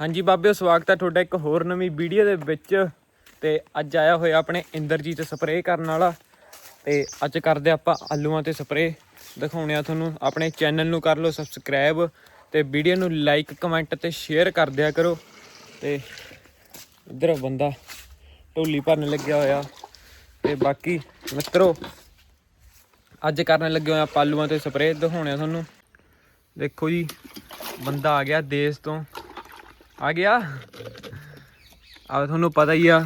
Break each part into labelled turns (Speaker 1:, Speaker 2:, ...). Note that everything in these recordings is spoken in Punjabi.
Speaker 1: ਹਾਂਜੀ ਬਾਬਿਓ, ਸਵਾਗਤ ਹੈ ਤੁਹਾਡਾ ਇੱਕ ਹੋਰ ਨਵੀਂ ਵੀਡੀਓ ਦੇ ਵਿੱਚ। ਤੇ ਅੱਜ ਆਇਆ ਹੋਇਆ ਆਪਣੇ ਇੰਦਰਜੀਤ ਸਪਰੇਅ ਕਰਨ ਵਾਲਾ। ਤੇ ਅੱਜ ਕਰਦੇ ਆਪਾਂ ਆਲੂਆਂ ਤੇ ਸਪਰੇਅ ਦਿਖਾਉਣੇ ਆ ਤੁਹਾਨੂੰ ਆਪਣੇ ਚੈਨਲ ਨੂੰ ਕਰ ਲਓ ਸਬਸਕ੍ਰਾਈਬ ਤੇ ਵੀਡੀਓ ਨੂੰ ਲਾਈਕ ਕਮੈਂਟ ਤੇ ਸ਼ੇਅਰ ਕਰ ਦਿਆ ਕਰੋ। ਤੇ ਇਧਰ ਬੰਦਾ ਢੋਲੀ ਭਰਨ ਲੱਗਿਆ ਹੋਇਆ। ਤੇ ਬਾਕੀ ਮਿੱਤਰੋ, ਅੱਜ ਕਰਨ ਲੱਗੇ ਹੋਇਆ ਆਪਾਂ ਆਲੂਆਂ ਤੇ ਸਪਰੇਅ ਦਿਖਾਉਣੇ ਆ ਤੁਹਾਨੂੰ। ਦੇਖੋ ਜੀ, ਬੰਦਾ ਆ ਗਿਆ ਦੇਸ਼ ਤੋਂ। ਆ ਗਿਆ। ਆ ਤੁਹਾਨੂੰ ਪਤਾ ਹੀ ਆ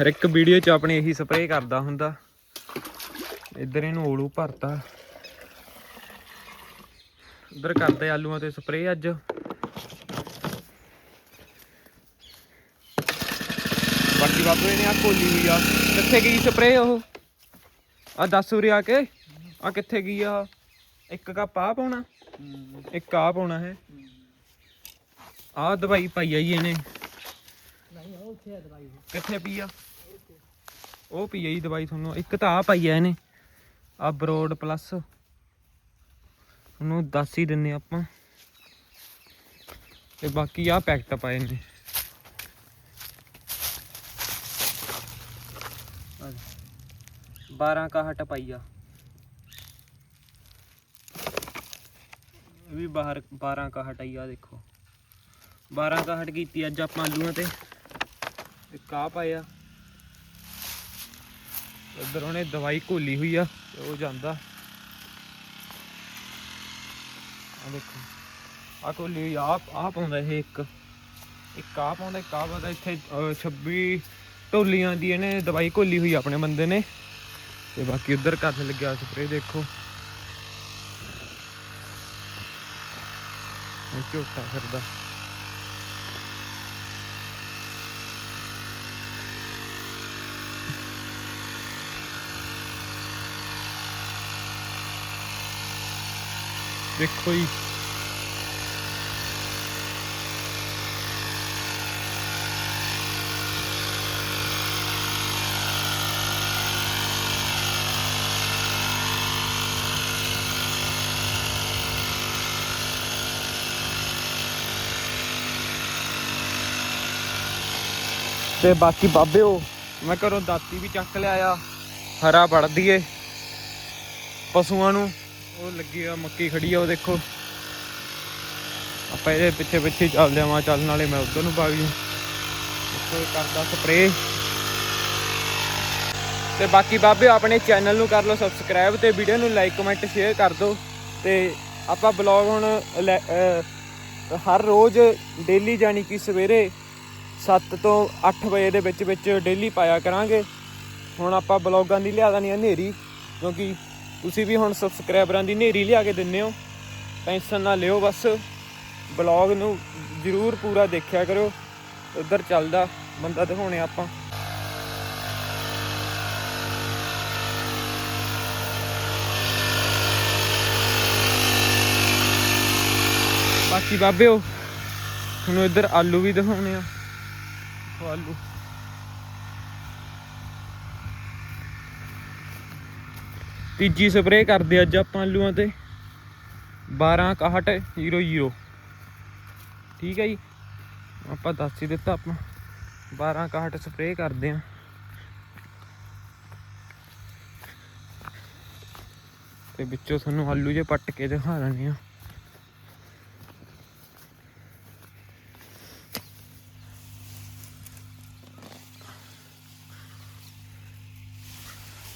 Speaker 1: ਹਰ ਇੱਕ ਵੀਡੀਓ 'ਚ ਆਪਣੇ ਇਹੀ ਸਪਰੇਅ ਕਰਦਾ ਹੁੰਦਾ। ਇੱਧਰ ਇਹਨੂੰ ਓਲੂ ਭਰਤਾ। ਉਧਰ ਕਰਦੇ ਆਲੂਆਂ ਤੇ ਸਪਰੇਅ ਅੱਜ। ਬਾਕੀ ਬਾਬੇ ਨੇ ਆ ਕੋਲੀ ਹੋਈ ਆ। ਕਿੱਥੇ ਗਈ ਸਪਰੇਅ ਉਹ? ਆ ਦੱਸ ਉਰੇ ਆ ਕੇ। ਆ ਕਿੱਥੇ ਗਈ ਆ? ਇੱਕ ਕੱਪ ਆ ਪਾਉਣਾ। ਇੱਕ ਆ ਪਾਉਣਾ ਹੈ ਆ ਦਵਾਈ ਪਾਈ ਆ ਜੀ ਇਹਨੇ ਕਿੱਥੇ ਪਈ ਆ? ਉਹ ਪਈ ਆ ਜੀ ਦਵਾਈ ਤੁਹਾਨੂੰ। ਇੱਕ ਤਾਂ ਆ ਪਾਈ ਆ ਇਹਨੇ। ਆ ਬਰੋਡ ਪਲੱਸ ਉਹਨੂੰ ਦੱਸ ਹੀ ਦਿੰਨੇ ਆਪਾਂ। ਤੇ ਬਾਕੀ ਆ ਪੈਕਟ ਪਾਏ ਨੇ 12 ਕਾਹਟ ਪਾਈ ਆ। ਇਹ ਵੀ ਬਾਹਰ 12 ਕਾਹਟ ਆਈ ਆ ਦੇਖੋ। 12 ਕਾਹਟ ਕੀਤੀ ਅੱਜ ਆਪਾਂ ਆਲੂਆਂ ਤੇ। ਇੱਕ ਕਾਹ ਪਾਇਆ ਉਧਰ ਉਹਨੇ ਦਵਾਈ ਘੋਲੀ ਹੋਈ ਆ ਉਹ ਜਾਂਦਾ। ਆ ਦੇਖੋ। ਆ ਘੋਲੀ ਆ ਆ ਪਾਉਂਦਾ ਇਹ ਇੱਕ। ਇੱਕ ਆ ਪਾਉਂਦਾ ਇੱਕ ਆ ਪਾਉਂਦਾ। ਇੱਥੇ ਅਹ, 26 ਢੋਲੀਆਂ ਦੀ ਇਹਨੇ ਦਵਾਈ ਘੋਲੀ ਹੋਈ ਆਪਣੇ ਬੰਦੇ ਨੇ। ਤੇ ਬਾਕੀ ਉਧਰ ਕਰਨ ਲੱਗਿਆ ਸਪਰੇ ਦੇਖੋ। ਝੋਟਾ ਫਿਰਦਾ। ਦੇਖੋ ਜੀ। ਤੇ ਬਾਕੀ ਬਾਬਿਓ, ਮੈਂ ਘਰੋਂ ਦਾਤੀ ਵੀ ਚੱਕ ਲਿਆਇਆ। ਹਰਾ ਵੜ ਦਈਏ ਪਸ਼ੂਆਂ ਨੂੰ ਉਹ ਲੱਗੀ ਆ, ਮੱਕੀ ਖੜੀ ਆ, ਉਹ ਦੇਖੋ। ਆਪਾਂ ਇਹਦੇ ਪਿੱਛੇ ਪਿੱਛੇ ਚੱਲਦੇ ਆਵਾਂ ਚੱਲਣ ਵਾਲੇ ਮੈਂ ਉਧਰ ਨੂੰ ਪਾ ਗਈ ਦੇਖੋ, ਇਹ ਕਰਦਾ ਸਪਰੇ ਤੇ ਬਾਕੀ ਬਾਬੇ, ਆਪਣੇ ਚੈਨਲ ਨੂੰ ਕਰ ਲਓ ਸਬਸਕ੍ਰਾਈਬ ਤੇ ਵੀਡੀਓ ਨੂੰ ਲਾਈਕ ਕਮੈਂਟ ਸ਼ੇਅਰ ਕਰ ਦਿਓ। ਤੇ ਆਪਾਂ ਬਲੌਗ ਹੁਣ ਲੈ- ਹਰ ਰੋਜ਼ ਡੇਲੀ ਜਾਨੀ ਕਿ ਸਵੇਰੇ 7 ਤੋਂ 8 ਵਜੇ ਦੇ ਵਿੱਚ ਵਿੱਚ ਡੇਲੀ ਪਾਇਆ ਕਰਾਂਗੇ। ਹੁਣ ਆਪਾਂ ਬਲੌਗਾਂ ਦੀ ਲਿਆ ਦੇਣੀ ਆ ਹਨੇਰੀ, ਕਿਉਂਕਿ ਤੁਸੀਂ ਵੀ ਹੁਣ ਸਬਸਕ੍ਰਾਈਬਰਾਂ ਦੀ ਹਨੇਰੀ ਲਿਆ ਕੇ ਦਿੰਦੇ ਹੋ। ਟੈਨਸ਼ਨ ਨਾ ਲਿਓ ਬਸ। ਬਲੌਗ ਨੂੰ ਜ਼ਰੂਰ ਪੂਰਾ ਦੇਖਿਆ ਕਰੋ। ਉਧਰ ਚੱਲਦਾ ਬੰਦਾ ਦਿਖਾਉਣੇ ਆਪਾਂ। ਬਾਕੀ ਬਾਬਿਓ, ਤੁਹਾਨੂੰ ਇੱਧਰ ਆਲੂ ਵੀ ਦਿਖਾਉਣੇ ਆ। ਆਲੂ। ਤੀਜੀ ਸਪਰੇਅ ਕਰਦੇ ਅੱਜ ਆਪਾਂ ਆਲੂਆਂ ਤੇ। 126100 ਠੀਕ ਹੈ ਜੀ। ਆਪਾਂ ਦੱਸ ਹੀ ਦਿੱਤਾ ਆਪਾਂ। 1261 ਸਪਰੇਅ ਕਰਦੇ ਆ ਤੇ ਵਿੱਚੋਂ ਤੁਹਾਨੂੰ ਆਲੂ ਜੇ ਪੱਟ ਕੇ ਦਿਖਾ ਦਿੰਦੇ ਆ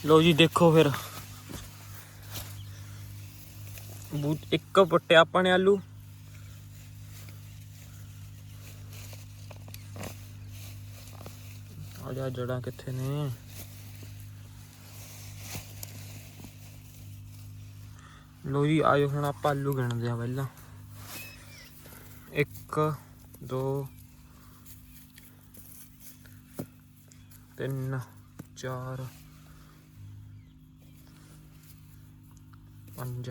Speaker 1: ਲੋ ਜੀ, ਦੇਖੋ ਫਿਰ। ਬੂਟ ਇੱਕ ਪੁੱਟਿਆ ਆਪਾਂ ਨੇ ਆਲੂ। ਆ ਜਾ ਜੜਾਂ ਕਿੱਥੇ ਨੇ? ਲੋ ਜੀ, ਆਇਓ ਹੁਣ ਆਪਾਂ ਆਲੂ ਗਿਣਦੇ ਆ ਪਹਿਲਾਂ। 1 2 3 4 ਪੰਜ।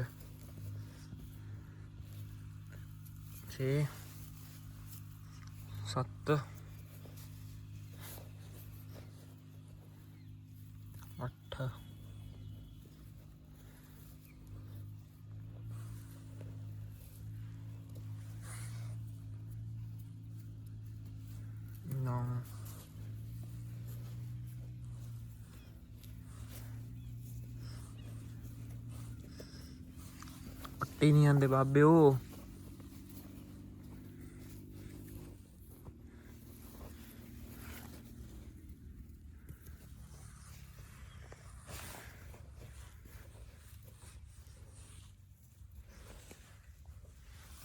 Speaker 1: ਛੇ ਸੱਤ ਅੱਠ। ਨਾ। ਪੱਟੀ ਨਹੀਂ ਆਂਦੇ ਬਾਬੇ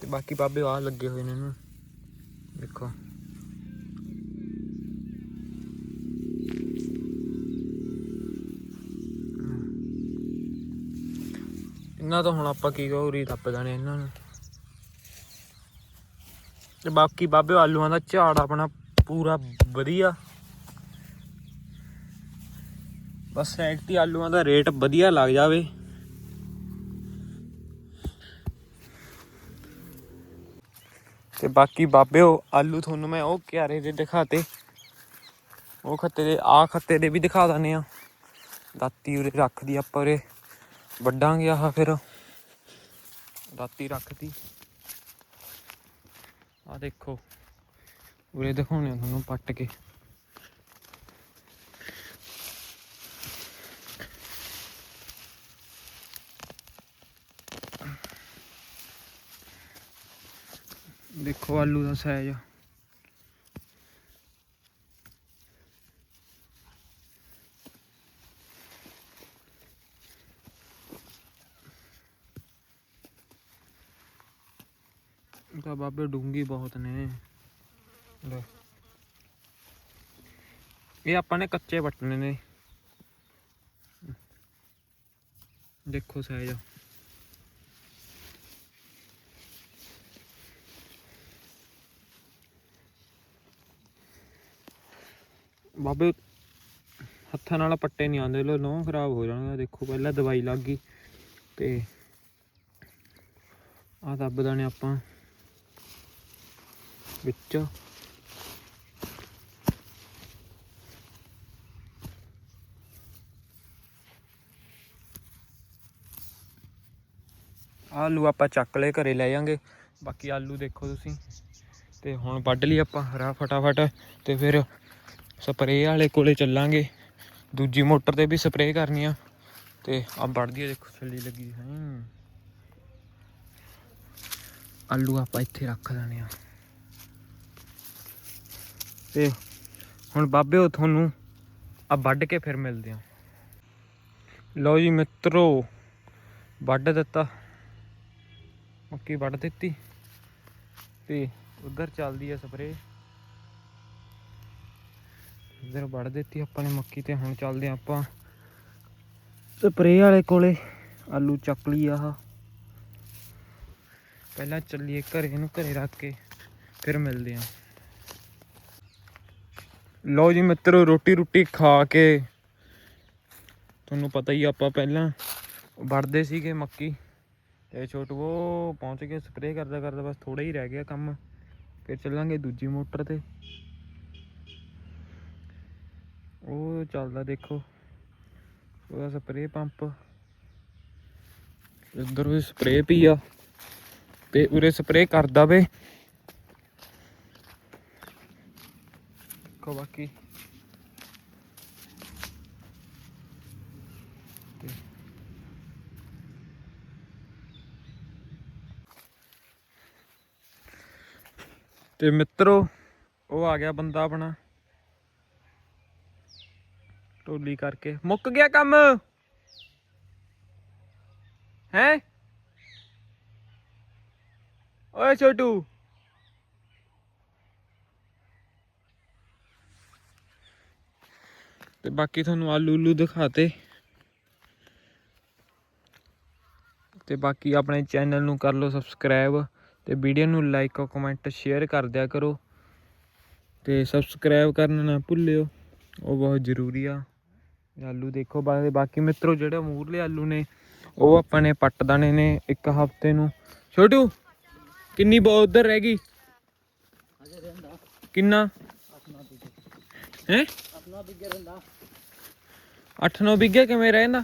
Speaker 1: ਤੇ ਬਾਕੀ ਬਾਬੇ ਆ ਲੱਗੇ ਹੋਏ ਨੇ ਇਹਨੂੰ ਦੇਖੋ। ਇਹਨਾਂ ਤਾਂ ਹੁਣ ਆਪਾਂ ਕੀ ਕਹੋ ਰੀ ਟੱਪ ਜਾਣੇ ਇਹਨਾਂ ਨੂੰ। ਤੇ ਬਾਕੀ ਬਾਬੇ ਆਲੂਆਂ ਦਾ ਝਾੜ ਆਪਣਾ ਪੂਰਾ ਵਧੀਆ। ਬਸ ਐਕਟੀ ਆਲੂਆਂ ਦਾ ਰੇਟ ਵਧੀਆ ਲੱਗ ਜਾਵੇ। ਤੇ ਬਾਕੀ ਬਾਬਿਓ, ਆਲੂ ਤੁਹਾਨੂੰ ਮੈਂ ਉਹ ਕਿਆਰੇ ਦੇ ਦਿਖਾਤੇ। ਉਹ ਖੱਤੇ ਦੇ ਆ ਖੱਤੇ ਦੇ ਵੀ ਦਿਖਾ ਦਨੇ ਆ ਦਾਤੀ ਉਰੇ ਰੱਖਦੀ ਆਪਾਂ ਉਰੇ। ਵੱਡਾਂਗੇ ਆਹ ਫਿਰ। ਦਾਤੀ ਰੱਖਦੀ। ਆ ਦੇਖੋ। ਉਰੇ ਦਿਖਾਉਣੇ ਆ ਤੁਹਾਨੂੰ ਪੱਟ ਕੇ। ਦੇਖੋ ਆਲੂ ਦਾ ਸਾਈਜ਼ ਤਾਂ ਬਾਬੇ ਡੂੰਗੀ ਬਹੁਤ ਨੇ ਲੈ ਇਹ ਆਪਾਂ ਨੇ ਕੱਚੇ ਵੱਟਣੇ ਨੇ ਦੇਖੋ ਸਾਈਜ਼ ਬਾਬੇ, ਹੱਥਾਂ ਨਾਲ ਪੱਟੇ ਨਹੀਂ ਆਉਂਦੇ, ਲੋ ਨੋਹ ਖਰਾਬ ਹੋ ਜਾਣਗੇ ਦੇਖੋ ਪਹਿਲਾਂ ਦਵਾਈ ਲੱਗ ਗਈ ਤੇ ਆ ਦੱਬ ਨੇ ਆਪਾਂ ਵਿੱਚ। ਆਲੂ ਆਪਾਂ ਚੱਕ ਲਏ, ਘਰੇ ਲੈ ਜਾਾਂਗੇ। ਬਾਕੀ ਆਲੂ ਦੇਖੋ ਤੁਸੀਂ। ਤੇ ਹੁਣ ਵੱਢ ਲਈ ਆਪਾਂ ਹਰਾ ਫਟਾਫਟ। ਤੇ ਫਿਰ ਸਪਰੇਅ ਵਾਲੇ ਕੋਲੇ ਚੱਲਾਂਗੇ। ਦੂਜੀ ਮੋਟਰ ਤੇ ਵੀ ਸਪਰੇਅ ਕਰਨੀ ਆ। ਤੇ ਆ ਵੱਢਦੀ ਆ, ਦੇਖੋ ਛੱਲੀ ਲੱਗੀ ਹੈ। ਆਲੂ ਆਪਾਂ ਇੱਥੇ ਰੱਖ ਦੇਣੇ ਆ। ਤੇ ਹੁਣ ਬਾਬੇ ਉਹ ਤੁਹਾਨੂੰ ਆ ਵੱਢ ਕੇ ਫਿਰ ਮਿਲਦੇ ਆ। ਲਓ ਜੀ ਮਿੱਤਰੋ, ਵੱਢ ਦਿੱਤਾ। ਮੱਕੀ ਵੱਢ ਦਿੱਤੀ। ਤੇ ਉਧਰ ਚੱਲਦੀ ਆ ਸਪਰੇਅ। ਇਧਰ ਵੱਢ ਦਿੱਤੀ ਆਪਾਂ ਨੇ ਮੱਕੀ ਤੇ ਹੁਣ ਚੱਲਦੇ ਆਪਾਂ ਸਪਰੇ ਵਾਲੇ ਕੋਲੇ ਆਲੂ ਚੱਕ ਲਈ ਆਹ। ਪਹਿਲਾਂ ਚੱਲੀਏ ਘਰੇ ਇਹਨੂੰ ਘਰੇ ਰੱਖ ਕੇ ਫਿਰ ਮਿਲਦੇ ਆ ਲਓ ਜੀ ਮਿੱਤਰੋ ਰੋਟੀ ਰੋਟੀ ਖਾ ਕੇ ਤੁਹਾਨੂੰ ਪਤਾ ਹੀ ਆਪਾਂ ਪਹਿਲਾਂ ਵੜਦੇ ਸੀਗੇ ਮੱਕੀ ਤੇ ਛੋਟੂ ਉਹ ਪਹੁੰਚ ਕੇ ਸਪਰੇਅ ਕਰਦਾ ਕਰਦਾ ਬਸ ਥੋੜਾ ਹੀ ਰਹਿ ਗਿਆ ਕੰਮ। ਫਿਰ ਚੱਲਾਂਗੇ ਦੂਜੀ ਮੋਟਰ ਤੇ। ਉਹ ਚੱਲਦਾ ਦੇਖੋ। ਉਹਦਾ ਸਪਰੇ ਪੰਪ ਇੱਧਰ ਵੀ ਸਪਰੇਅ ਪਈ ਆ। ਤੇ ਉਰੇ ਸਪਰੇਅ ਕਰਦਾ ਵੇ। ਦੇਖੋ ਬਾਕੀ। ਤੇ ਤੇ ਮਿੱਤਰੋ, ਉਹ ਆ ਗਿਆ ਬੰਦਾ ਆਪਣਾ। ਟੋਲੀ ਕਰਕੇ। ਮੁੱਕ ਗਿਆ ਕੰਮ? ਹੈ? ਓਏ ਛੋਟੂ। ਤੇ ਬਾਕੀ ਤੁਹਾਨੂੰ ਆਲੂ ਉਲੂ ਦਿਖਾਤੇ। ਤੇ ਬਾਕੀ ਆਪਣੇ ਚੈਨਲ ਨੂੰ ਕਰ ਲਓ ਸਬਸਕ੍ਰਾਈਬ ਤੇ ਵੀਡੀਓ ਨੂੰ ਲਾਈਕ, ਕਮੈਂਟ, ਸ਼ੇਅਰ ਕਰ ਦਿਆ ਕਰੋ। ਤੇ ਸਬਸਕ੍ਰਾਈਬ ਕਰਨਾ ਨਾ ਭੁੱਲਿਓ। ਉਹ ਬਹੁਤ ਜ਼ਰੂਰੀ ਆ। ਆਲੂ ਦੇਖੋ ਬਾਕੀ ਮਿੱਤਰੋ ਜਿਹੜੇ ਮੂਰਲੇ ਆਲੂ ਨੇ, ਉਹ ਆਪਾਂ ਨੇ ਪੱਟ ਦਾਣੇ ਨੇ ਇੱਕ ਹਫ਼ਤੇ ਨੂੰ। ਛੋਟੂ, ਕਿੰਨੀ ਬਹੁਤ ਉਧਰ ਰਹਿ ਗਈ? ਕਿੰਨਾ? ਹੈ?
Speaker 2: ਆਪਣਾ ਬਿੱਗੇ ਰਹਿੰਦਾ।
Speaker 1: 8-9 ਬਿੱਗੇ ਕਿਵੇਂ ਰਹਿੰਦਾ?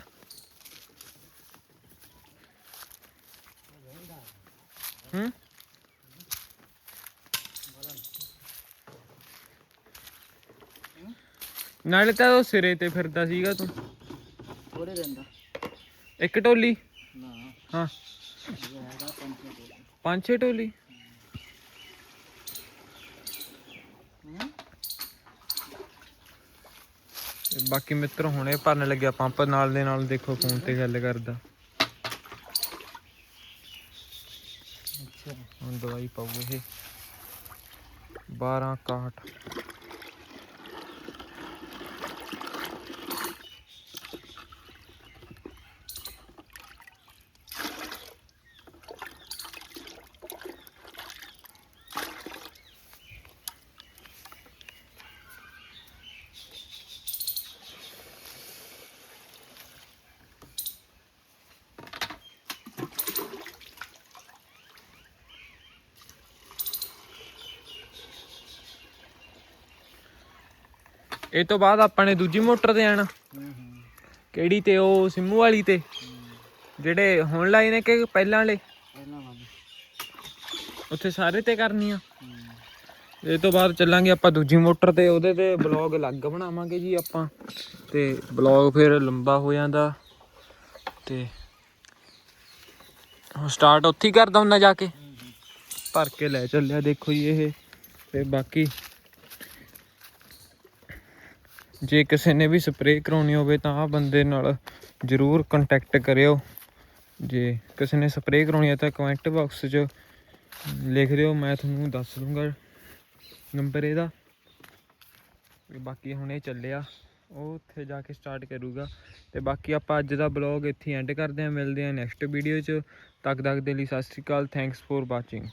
Speaker 1: ਨਾਲੇ ਤਾਂ ਉਹ ਸਿਰੇ ਤੇ ਫਿਰਦਾ ਸੀਗਾ ਤੂੰ।
Speaker 2: ਥੋੜੇ ਰਹਿੰਦਾ
Speaker 1: ਇੱਕ ਟੋਲੀ?
Speaker 2: ਨਾ।
Speaker 1: ਹਾਂ।
Speaker 2: ਇਹ ਹੈਗਾ ਪੰਜ ਛੇ
Speaker 1: ਪੰਜ ਛੇ ਟੋਲੀ?
Speaker 2: ਹੂੰ?
Speaker 1: ਤੇ ਬਾਕੀ ਮਿੱਤਰ ਹੁਣੇ ਭਰਨ ਲੱਗਿਆ ਪੰਪ ਨਾਲ ਦੇ ਨਾਲ ਦੇਖੋ ਫੋਨ ਤੇ ਗੱਲ ਕਰਦਾ।
Speaker 2: ਅੱਛਾ।
Speaker 1: ਹੁਣ ਦਵਾਈ ਪਾਉ ਇਹ। 12 61 ਇਹ ਤੋਂ ਬਾਅਦ ਆਪਾਂ ਨੇ ਦੂਜੀ ਮੋਟਰ ਤੇ ਆਣਾ। ਕਿਹੜੀ ਤੇ? ਉਹ ਸਿੰਮੂ ਵਾਲੀ ਤੇ। ਜਿਹੜੇ ਹੁਣ ਲਾਏ ਨੇ ਕਿ ਪਹਿਲਾਂ ਵਾਲੇ? ਉੱਥੇ ਸਾਰੇ ਤੇ ਕਰਨੀ ਆ। ਇਹ ਤੋਂ ਬਾਅਦ ਚੱਲਾਂਗੇ ਆਪਾਂ ਦੂਜੀ ਮੋਟਰ ਤੇ। ਉਹਦੇ ਤੇ ਬਲੌਗ ਅਲੱਗ ਬਣਾਵਾਂਗੇ ਜੀ ਆਪਾਂ। ਤੇ ਬਲੌਗ ਫਿਰ ਲੰਬਾ ਹੋ ਜਾਂਦਾ। ਤੇ ਹੁਣ ਸਟਾਰਟ ਉੱਥੇ ਹੀ ਕਰਦਾ ਹੁੰਦਾ ਜਾ ਕੇ। ਭਰ ਕੇ ਲੈ ਚੱਲਿਆ ਦੇਖੋ ਜੀ ਇਹ। ਤੇ ਬਾਕੀ ਜੇ ਕਿਸੇ ਨੇ ਵੀ ਸਪਰੇਅ ਕਰਾਉਣੀ ਹੋਵੇ ਤਾਂ ਆ ਬੰਦੇ ਨਾਲ ਜਰੂਰ ਕੰਟੈਕਟ ਕਰਿਓ। ਜੇ ਕਿਸੇ ਨੇ ਸਪਰੇਅ ਕਰਾਉਣੀ ਹੈ ਤਾਂ ਕਮੈਂਟ ਬਾਕਸ 'ਚ ਲਿਖ ਦਿਓ, ਮੈਂ ਤੁਹਾਨੂੰ ਦੱਸ ਦੂੰਗਾ ਨੰਬਰ ਇਹਦਾ। ਬਾਕੀ ਹੁਣ ਇਹ ਚੱਲਿਆ, ਉਹ ਉੱਥੇ ਜਾ ਕੇ ਸਟਾਰਟ ਕਰੂਗਾ। ਤੇ ਬਾਕੀ ਆਪਾਂ ਅੱਜ ਦਾ ਬਲੌਗ ਇੱਥੇ ਐਂਡ ਕਰਦੇ ਹਾਂ, ਮਿਲਦੇ ਹਾਂ ਨੈਕਸਟ ਵੀਡੀਓ 'ਚ। ਤੱਕ ਤੱਕ ਦੇ ਲਈ ਸਤਿ ਸ਼੍ਰੀ ਅਕਾਲ ਥੈਂਕਸ ਫੋਰ ਵਾਚਿੰਗ